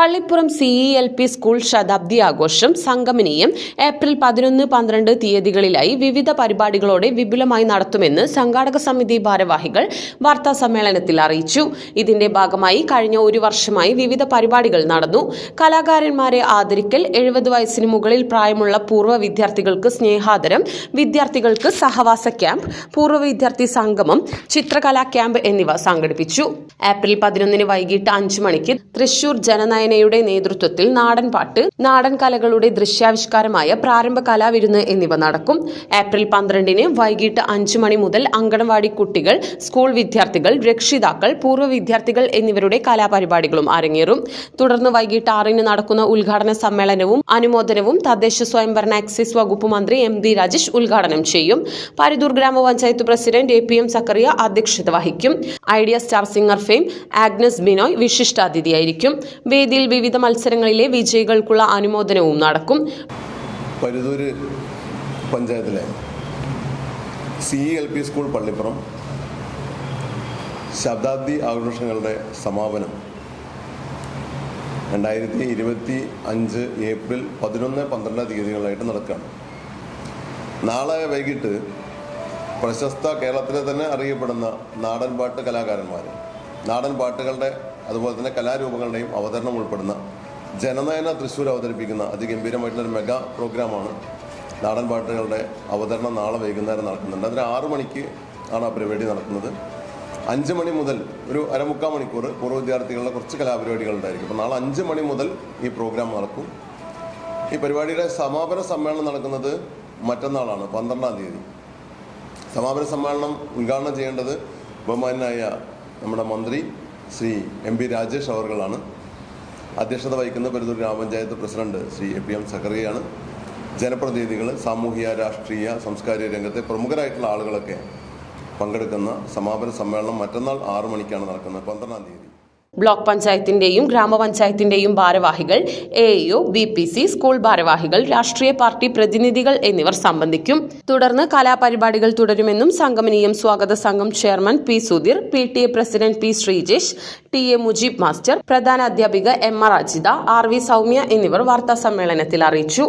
Pallippuram C E L P school ശതാബ്ദി ആഘോഷം സംഗമനീയം April പതിനൊന്ന് പന്ത്രണ്ട് തീയതികളിലായി വിവിധ പരിപാടികളോടെ വിപുലമായി നടത്തുമെന്ന് സംഘാടക സമിതി ഭാരവാഹികൾ വാർത്താ സമ്മേളനത്തിൽ അറിയിച്ചു. ഇതിന്റെ ഭാഗമായി കഴിഞ്ഞ ഒരു വർഷമായി വിവിധ പരിപാടികൾ നടന്നു. കലാകാരന്മാരെ ആദരിക്കൽ എഴുപത് വയസ്സിന് മുകളിൽ പ്രായമുള്ള പൂർവ വിദ്യാർത്ഥികൾക്ക് സ്നേഹാദരം വിദ്യാർത്ഥികൾക്ക് സഹവാസ ക്യാമ്പ് പൂർവ വിദ്യാർത്ഥി സംഗമം ചിത്രകലാ ക്യാമ്പ് എന്നിവ സംഘടിപ്പിച്ചു. ഏപ്രിൽ പതിനൊന്നിന് വൈകിട്ട് അഞ്ചു മണിക്ക് തൃശൂർ ജനനയനയുടെ നേതൃത്വത്തിൽ നാടൻ പാട്ട് നാടൻ കലകളുടെ ദൃശ്യാവിഷ്കാരമായ പ്രാരംഭ കലാവിരുന്ന് എന്നിവ നടക്കും. ഏപ്രിൽ പന്ത്രണ്ടിന് വൈകിട്ട് അഞ്ചു മണി മുതൽ അങ്കണവാടി കുട്ടികൾ സ്കൂൾ വിദ്യാർത്ഥികൾ രക്ഷിതാക്കൾ പൂർവ വിദ്യാർത്ഥികൾ എന്നിവരുടെ കലാപരിപാടികളും അരങ്ങേറും. തുടർന്ന് വൈകിട്ട് ആറിന് നടക്കുന്ന ഉദ്ഘാടന സമ്മേളനവും അനുമോദനവും തദ്ദേശ സ്വയംഭരണ എക്സൈസ് വകുപ്പ് മന്ത്രി എം ഡി രാജേഷ് ഉദ്ഘാടനം ചെയ്യും. പരിദൂർ ഗ്രാമപഞ്ചായത്ത് president A P M Zakaria അധ്യക്ഷത വഹിക്കും. Idea star singer fame Agnes Binoy വിശിഷ്ടാതിഥിയായിരിക്കും. വേദിയിൽ വിവിധ മത്സരങ്ങളിലെ വിജയികൾക്കുള്ള അനുമോദനവും നടക്കും. പരുതൂര് പഞ്ചായത്തിലെ C L P school Pallippuram ശതാബ്ദി ആഘോഷങ്ങളുടെ സമാപനം രണ്ടായിരത്തി ഇരുപത്തി അഞ്ച് ഏപ്രിൽ പതിനൊന്ന് പന്ത്രണ്ട് തീയതികളായിട്ട് നടക്കുകയാണ്. നാളെ വൈകിട്ട് പ്രശസ്ത കേരളത്തിലെ തന്നെ അറിയപ്പെടുന്ന നാടൻ പാട്ട് കലാകാരന്മാർ നാടൻ പാട്ടുകളുടെ അതുപോലെ തന്നെ കലാരൂപങ്ങളുടെയും അവതരണം ഉൾപ്പെടുന്ന ജനനയന തൃശ്ശൂർ അവതരിപ്പിക്കുന്ന അതിഗംഭീരമായിട്ടുള്ളൊരു മെഗാ പ്രോഗ്രാമാണ് നാടൻ പാട്ടുകളുടെ അവതരണം നാളെ വൈകുന്നേരം നടക്കുന്നുണ്ട്. അതിന് ആറു മണിക്ക് ആണ് ആ പരിപാടി നടക്കുന്നത്. അഞ്ച് മണി മുതൽ ഒരു അരമുക്കാൽ മണിക്കൂർ പൂർവ വിദ്യാർത്ഥികളുടെ കുറച്ച് കലാപരിപാടികൾ ഉണ്ടായിരിക്കും. അപ്പോൾ നാളെ അഞ്ച് മണി മുതൽ ഈ പ്രോഗ്രാം നടക്കും. ഈ പരിപാടിയുടെ സമാപന സമ്മേളനം നടക്കുന്നത് മറ്റന്നാളാണ് പന്ത്രണ്ടാം തീയതി. സമാപന സമ്മേളനം ഉദ്ഘാടനം ചെയ്യേണ്ടത് ബഹുമാനായ നമ്മുടെ മന്ത്രി ശ്രീ എം പി രാജേഷ് അവർകളാണ് അധ്യക്ഷത വഹിക്കുന്ന പെരുന്നൂർ ഗ്രാമപഞ്ചായത്ത് president Shri A P M സക്കറിയാണ് ജനപ്രതിനിധികൾ സാമൂഹിക രാഷ്ട്രീയ സാംസ്കാരിക രംഗത്തെ പ്രമുഖരായിട്ടുള്ള ആളുകളൊക്കെ പങ്കെടുക്കുന്ന സമാപന സമ്മേളനം മറ്റന്നാൾ ആറു മണിക്കാണ് നടക്കുന്നത് പന്ത്രണ്ടാം തീയതി. ബ്ലോക്ക് പഞ്ചായത്തിന്റെയും ഗ്രാമപഞ്ചായത്തിന്റെയും ഭാരവാഹികൾ A EO B P C school ഭാരവാഹികൾ രാഷ്ട്രീയ പാർട്ടി പ്രതിനിധികൾ എന്നിവർ സംബന്ധിക്കും. തുടർന്ന് കലാപരിപാടികൾ തുടരുമെന്നും സംഗമനീയം സ്വാഗത സംഘം chairman P Sudheer P T A president P Sreejesh T A Mujeeb master പ്രധാന അധ്യാപിക M R Ajitha R V Soumya എന്നിവർ വാർത്താ സമ്മേളനത്തിൽ അറിയിച്ചു.